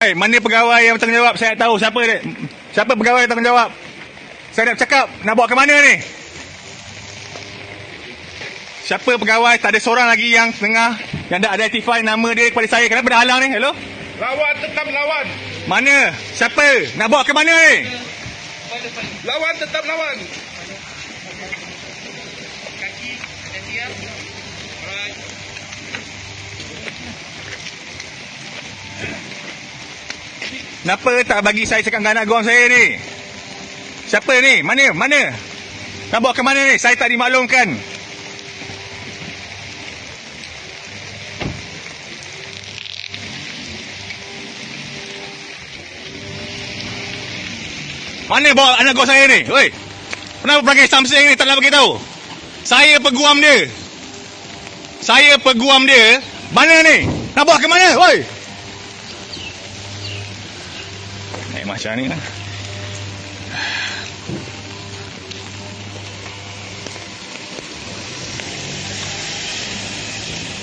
Hey, mana pegawai yang bertanggungjawab? Saya tahu siapa dia. Siapa pegawai yang bertanggungjawab? Saya nak cakap, nak bawa ke mana ni? Siapa pegawai? Tak ada seorang lagi yang tengah yang dah identify nama dia kepada saya. Kenapa dah halang ni? Hello? Lawan tetap lawan. Mana? Siapa? Nak bawa ke mana ni? Lawan tetap lawan. Kenapa tak bagi saya cakap dengan anak guam saya ni? Siapa ni? Mana? Mana? Nak bawa ke mana ni? Saya tak dimaklumkan. Mana bawa anak guam saya ni? Oi. Kenapa perangai Samsung ni tak nak bagi tahu? Saya peguam dia. Saya peguam dia. Mana ni? Nak bawa ke mana? Oi. Naik macam ni kan.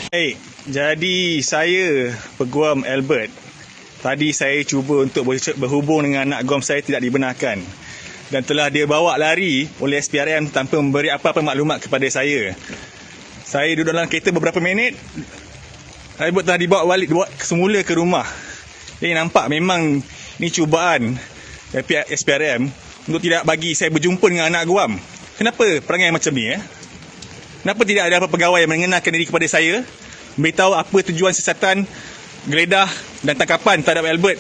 Hey, jadi saya peguam Albert. Tadi saya cuba untuk ber- berhubung dengan anak guam saya tidak dibenarkan. Dan telah dia bawa lari oleh SPRM tanpa memberi apa-apa maklumat kepada saya. Saya duduk dalam kereta beberapa minit. Albert telah dibawa balik semula ke rumah. Jadi nampak memang ni cubaan dari SPRM untuk tidak bagi saya berjumpa dengan anak guam. Kenapa perangai macam ni eh? Kenapa tidak ada apa pegawai yang mengenalkan diri kepada saya? Beritahu apa tujuan siasatan geledah dan tangkapan terhadap Albert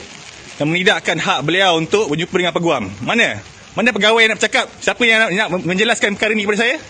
dan menidakkan hak beliau untuk berjumpa dengan peguam. Mana? Mana pegawai yang nak bercakap? Siapa yang nak, menjelaskan perkara ni kepada saya?